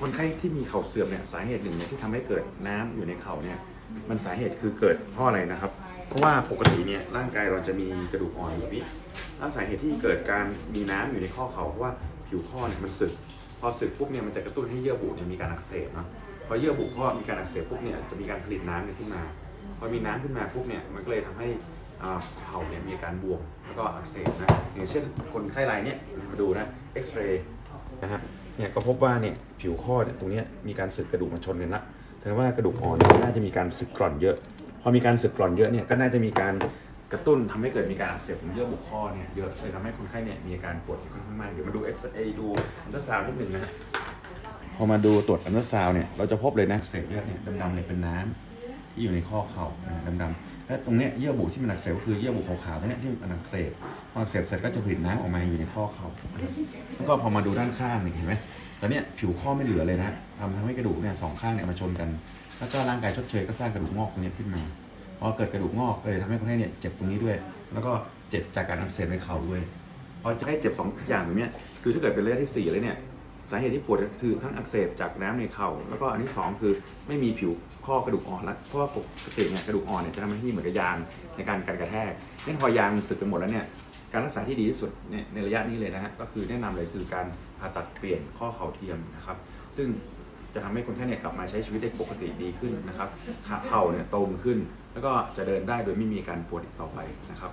คนไข้ที่มีเข่าเสื่อมเนี่ยสาเหตุหนึ่งเนี่ยที่ทำให้เกิดน้ำอยู่ในเข่าเนี่ยมันสาเหตุคือเกิดเพราะอะไรนะครับ เพราะว่าปกติเนี่ยร่างกายเราจะมีกระดูกอ่อนอยู่พี่แล้วสาเหตุที่เกิดการมีน้ำอยู่ในข้อเข่าเพราะว่าผิวข้อเนี่ยมันสึก พอสึกปุ๊บเนี่ยมันจะกระตุ้นให้เยื่อบุเนี่ยมีการอักเสบเนาะพอเยื่อบุข้อมีการอักเสบปุ๊บเนี่ยจะมีการผลิตน้ำเนี่ยขึ้นมา พอมีน้ำขึ้นมาปุ๊บเนี่ยมันก็เลยทำให้อ่าเข่าเนี่ยมีการบวมแล้วก็อักเสบนะอย่างเช่นคนไข้รายเนี่ยมาดูนะเอ็กซเรย์ นะฮะเนี่ยก็พบว่าเนี่ยผิวข้อเนี่ยตรงนี้มีการสึกกระดูกมันชนกันละแสดงว่ากระดูกอ่อนนี่น่าจะมีการสึกกร่อนเยอะ พอมีการสึกกร่อนเยอะเนี่ยก็น่าจะมีการกระตุ้นทำให้เกิดมีการอักเสบของเยื่อบุข้อเนี่ยเยอะเลยทำให้คนไข้เนี่ยมีอาการปวดค่อนข้างมากเดี๋ยวมาดูเอ็กซเรย์ดูอัลตราซาวด์นิดหนึ่งนะฮะพอมาดูตรวจอัลตราซาวน์เนี่ยเราจะพบเลยนะเศษเลือดเนี่ยดำๆเนี่ยเป็นน้ำ ที่อยู่ในข้อเข่านะดำๆและตรงเนี้ยเยื่อบุที่มันอักเสบก็คือเยื่อบุขาวๆตรงเนี้ยที่มันอักเสบพออักเสบเสร็จก็จะผลิตน้ำออกมาอยู่ในข้อเข่าแล้วก็พอมาดูด้านข้างเนี่เห็นไหมตอนเนี้ยผิวข้อไม่เหลือเลยนะทำให้กระดูกเนี่ยสองข้างเนี่ยมาชนกัน แล้วก็ร่างกายชดเชยก็สร้างกระดูกงอกตรงเนี้ยขึ้นมาพอเกิดกระดูกงอกก็เลยทำให้คนไข้เนี่ยเจ็บตรงนี้ด้วย แล้วก็เจ็บจากการอักเสบในเข่าด้วยพอจะให้เจ็บสองอย่างแบบเนี้ยคือถ้าเกิดเป็นระยะที่สี่เลยเนี่ย สาเหตุที่ปวดก็คือทั้งอักเสบจากน้ำในเข่าแล้วก็อันที่สองคือไม่มีผิวข้อกระดูกอ่อนแล้วเพราะว่าปกติเนี่ยกระดูกอ่อนเนี่ยจะทำหน้าที่เหมือนกับยางในการกันกระแทกงั้นพอยางสึกไปหมดแล้วเนี่ยการรักษาที่ดีที่สุดเนี่ยในระยะนี้เลยนะฮะก็คือแนะนำเลยคือการผ่าตัดเปลี่ยนข้อเข่าเทียมนะครับ ซึ่งจะทำให้คนไข้เนี่ยกลับมาใช้ชีวิตได้ปกติดีขึ้นนะครับขาเข่าเนี่ยโตรงขึ้น แล้วก็จะเดินได้โดยไม่มีการปวดอีกต่อไปนะครับ